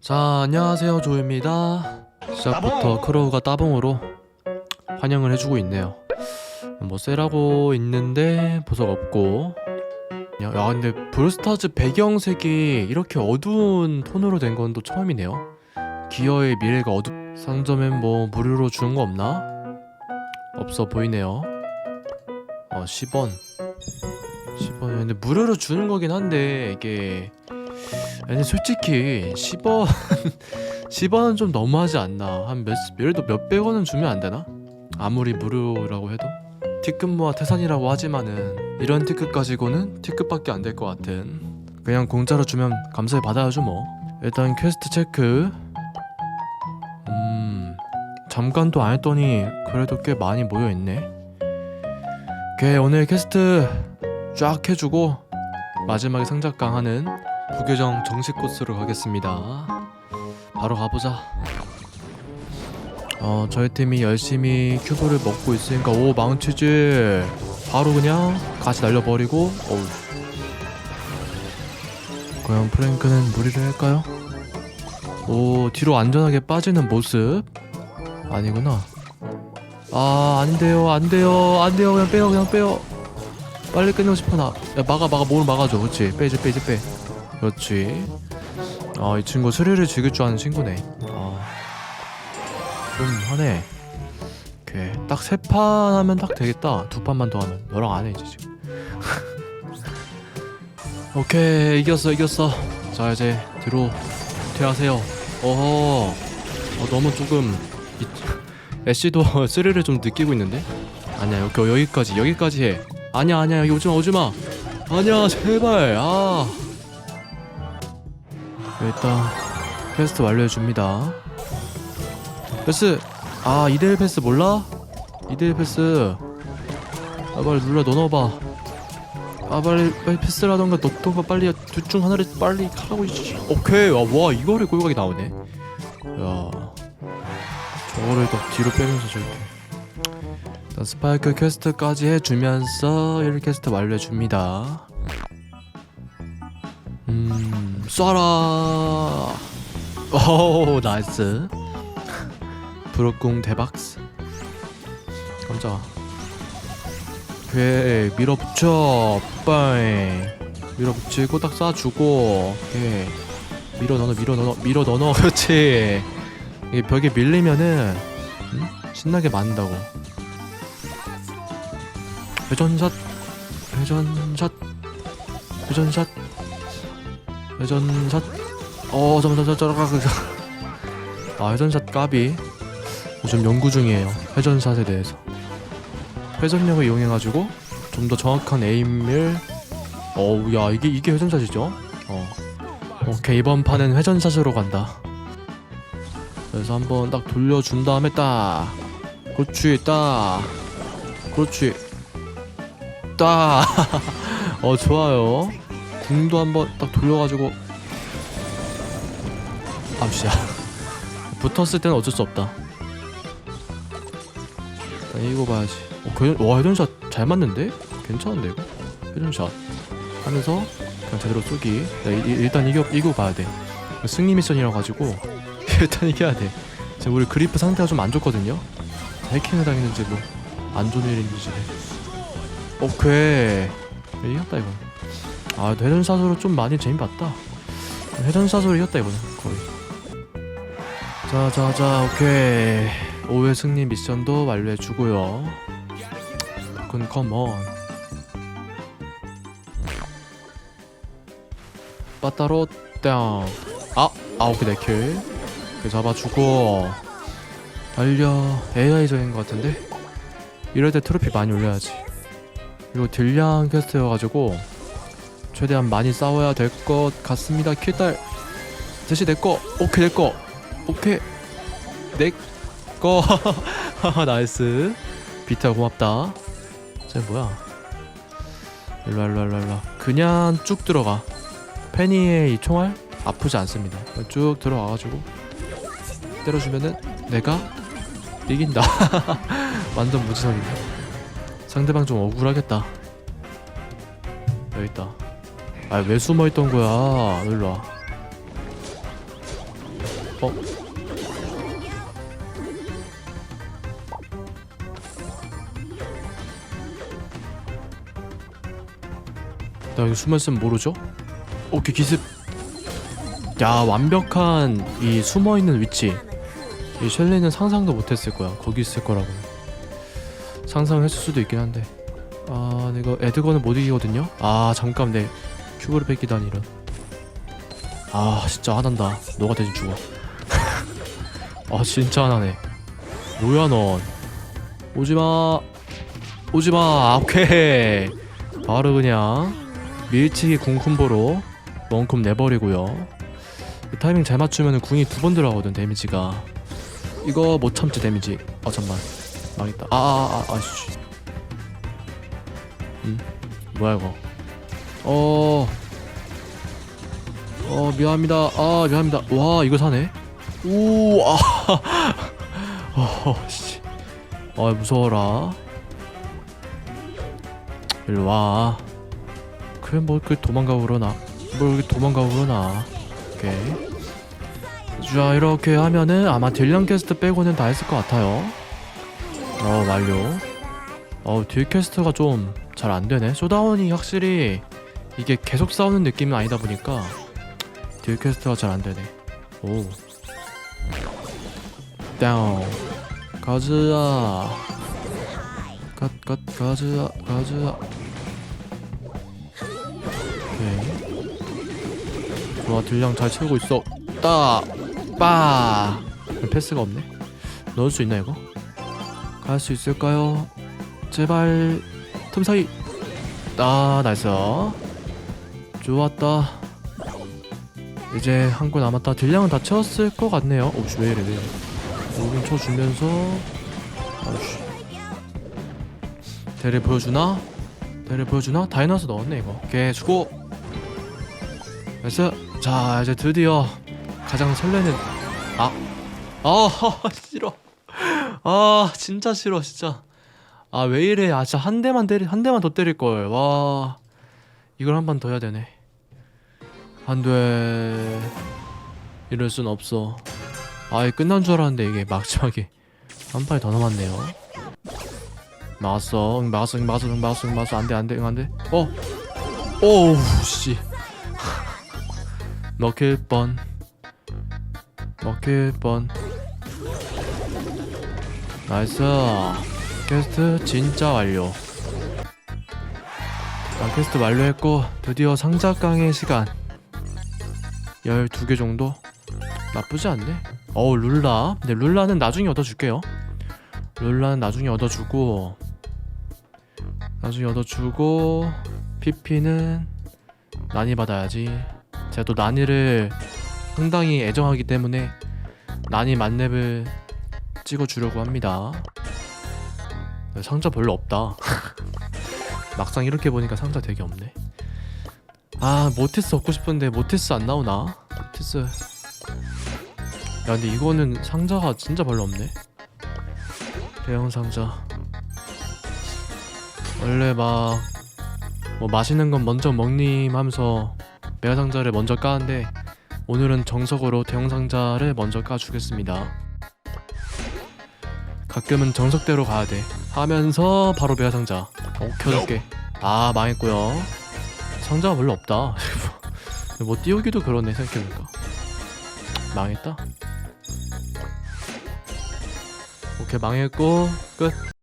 자 안녕하세요 조입니다. 시작부터 크로우가 따봉으로 환영을 해주고 있네요. 뭐 쎄라고 있는데 보석 없고. 야, 야 근데 브루스타즈 배경색이 이렇게 어두운 톤으로 된 건 또 처음이네요. 기어의 미래가 어둡 상점엔 뭐 무료로 주는 거 없나? 없어 보이네요. 어 10원 10원 근데 무료로 주는 거긴 한데 이게 아니 솔직히 10원 10원은 좀 너무하지 않나? 한몇 예를 들어 몇백 원은 주면 안 되나? 아무리 무료라고 해도? 티켓모아 태산이라고 하지만은 이런 티켓 가지고는 티켓밖에 안 될 것 같은. 그냥 공짜로 주면 감사히 받아야죠 뭐. 일단 퀘스트 체크. 음 잠깐도 안 했더니 그래도 꽤 많이 모여 있네. 오케이 오늘 퀘스트 쫙 해주고 마지막에 상작강 하는 부교정 정식 코스로 가겠습니다. 바로 가보자. 어 저희 팀이 열심히 큐브를 먹고 있으니까 오 망치즈. 바로 그냥 같이 날려버리고 어우. 과연 프랭크는 무리를 할까요? 오 뒤로 안전하게 빠지는 모습. 아니구나. 아 안돼요 안돼요 안돼요. 그냥 빼요 그냥 빼요 빨리 끝내고 싶어 나 야 막아 막아 몸을 막아줘. 그렇지 빼지 빼지 빼. 그렇지. 아 이 친구 스릴을 즐길 줄 아는 친구네. 아. 좀 하네 오케이. 딱 세 판 하면 딱 되겠다. 두 판만 더 하면. 너랑 안 해 이제 지금. 오케이. 이겼어 이겼어. 자 이제 뒤로 퇴하세요. 어허. 어, 너무 조금 이, 애쉬도 스릴을 좀 느끼고 있는데? 아니야 여기 여기까지 여기까지 해 아니야 아니야. 여기 오지마 아니야 제발. 아. 일단 퀘스트 완료해줍니다. 패스. 아 2대1 패스 몰라? 2대1 패스. 아 빨리 눌러 넣어봐. 아 빨리 빨리 패스라던가 넣던가 빨리 둘 중 하나를 빨리 하고 있지 오케이. 와, 와 이거를 골각이 나오네. 야. 저거를 딱 뒤로 빼면서 저렇게 스파이크 퀘스트까지 해주면서 1 퀘스트 완료해줍니다. 음 쏴라. 오 나이스. 브로궁 대박스. 깜짝아 오케이 밀어붙여. 빠잉. 밀어붙이고 딱 쏴주고 오케이 밀어 넣어 밀어 넣어 밀어 넣어. 그렇지. 이게 벽에 밀리면은 음? 신나게 맞는다고 회전샷 회전샷 회전샷 회전샷. 어 잠깐만 잠깐만 아 회전샷 까비. 요즘 연구 중이에요 회전샷에 대해서. 회전력을 이용해가지고 좀 더 정확한 에임을. 어우 야 이게 이게 회전샷이죠? 어. 오케이 이번 판은 회전샷으로 간다. 그래서 한번 딱 돌려준 다음에 딱 그렇지 딱 그렇지 딱어 좋아요. 궁도 한번 딱 돌려가지고. 아 진짜 붙었을 때는 어쩔 수 없다. 일단 이거 봐야지. 어, 그, 와 헤드샷 잘 맞는데? 괜찮은데 이거? 헤드샷. 하면서 그냥 제대로 쏘기. 이- 일단 이겨, 이거 봐야 돼. 승리 미션이라 가지고 일단 이겨야 돼. 지금 우리 그리프 상태가 좀 안 좋거든요. 해킹을 당했는지 뭐 안 좋은 일인지 오케이. 이겼다 이건 아 회전샷으로 좀 많이 재미봤다. 회전샷으로 이겼다 이거는 거의. 자자자 오케이. 5회 승리 미션도 완료해주고요. 군 컴온 빠따로 땡 아! 개 내킬. 잡아주고. 달려 AI적인 것 같은데? 이럴 때 트로피 많이 올려야지 그리고 딜량 퀘스트여가지고 최대한 많이 싸워야 될 것 같습니다. 킬딸 대시 내꺼 오케이 내꺼 오케이 내꺼 나이스. 비타 고맙다. 쟤 뭐야? 일로와 일로와 일로와 일로와. 그냥 쭉 들어가. 페니의 이 총알 아프지 않습니다. 쭉 들어와가지고 때려주면은 내가 이긴다. 완전 무지성이네 상대방 좀 억울하겠다. 여기 있다. 아 왜 숨어있던 거야? 일로 와. 어? 나 여기 숨어있으면 모르죠? 오케이 기습. 야 완벽한 이 숨어있는 위치. 이 셸리는 상상도 못했을 거야. 거기 있을 거라고 상상했을 수도 있긴 한데. 아 이거 에드거는 못 이기거든요? 아 잠깐 내 큐브를 뺏기다니 이런. 아 진짜 화난다. 너가 대신 죽어. 아 진짜 화나네. 뭐야 넌 오지마. 오지마. 오케이. 바로 그냥 밀치기 궁콤보로 원콤 내버리고요. 이 타이밍 잘 맞추면 궁이 두 번 들어가거든 데미지가. 이거 못 참지 데미지. 아 잠만 망했다 아아아 아, 아씨 음 뭐야 이거 어 어, 미안합니다. 아, 미안합니다. 와, 이거 사네. 오, 아. 어, 씨. 아, 무서워라. 일로 와. 그래, 뭐, 그 도망가고 그러나. 뭐, 이렇게 도망가고 그러나. 오케이. 자, 이렇게 하면은 아마 딜량 캐스트 빼고는 다 했을 것 같아요. 어, 완료. 어, 딜 캐스트가 좀 잘 안 되네. 쇼다운이 확실히 이게 계속 싸우는 느낌은 아니다 보니까 딜 퀘스트가 잘 안 되네. 오. 다운. 가즈아. 갓갓 가즈아 가즈아. 오케이. 좋아 딜량 잘 채우고 있어. 따. 빠. 패스가 없네. 넣을 수 있나 이거? 갈 수 있을까요? 제발 틈 사이. 아 나이스. 좋았다. 이제 한 골 남았다. 딜량은 다 채웠을 것 같네요. 오씨 왜 이래 왜 이래. 오긴 쳐주면서 아우씨 대를 보여주나? 대를 보여주나? 다이너스 넣었네 이거. 오케이 수고. 됐어. 자 이제 드디어 가장 설레는 아. 아 싫어. 아 진짜 싫어 진짜. 아 왜 이래? 아 진짜 한 대만 때리 한 대만 더 때릴 걸. 와 이걸 한 번 더 해야 되네. 안돼 이럴 순 없어. 아예 끝난 줄 알았는데 이게 마지막에 한 판이 더 남았네요. 막았어. 응 막았어 응 막았어 응 막았어 응 막았어. 안돼 안돼 응 안돼. 어? 오우 씨. 먹힐 뻔. 먹힐 뻔 나이스. 퀘스트 진짜 완료. 자, 퀘스트 완료했고 드디어 상자깡의 시간. 12개 정도? 나쁘지 않네. 어우 룰라. 근데 룰라는 나중에 얻어줄게요. 룰라는 나중에 얻어주고 나중에 얻어주고 PP는 난이 받아야지. 제가 또 난이를 상당히 애정하기 때문에 난이 만렙을 찍어주려고 합니다. 상자 별로 없다. 막상 이렇게 보니까 상자 되게 없네. 아 모티스 얻고 싶은데 모티스 안 나오나? 모티스. 야 근데 이거는 상자가 진짜 별로 없네. 대형 상자. 원래 막 뭐 맛있는 건 먼저 먹님 하면서 메가 상자를 먼저 까는데 오늘은 정석으로 대형 상자를 먼저 까주겠습니다 가끔은 정석대로 가야 돼 하면서 바로 메가 상자 오케이 오케이 아 망했고요 상자가 별로 없다. 뭐 띄우기도 그러네 생각해보니까. 망했다. 오케이 망했고 끝.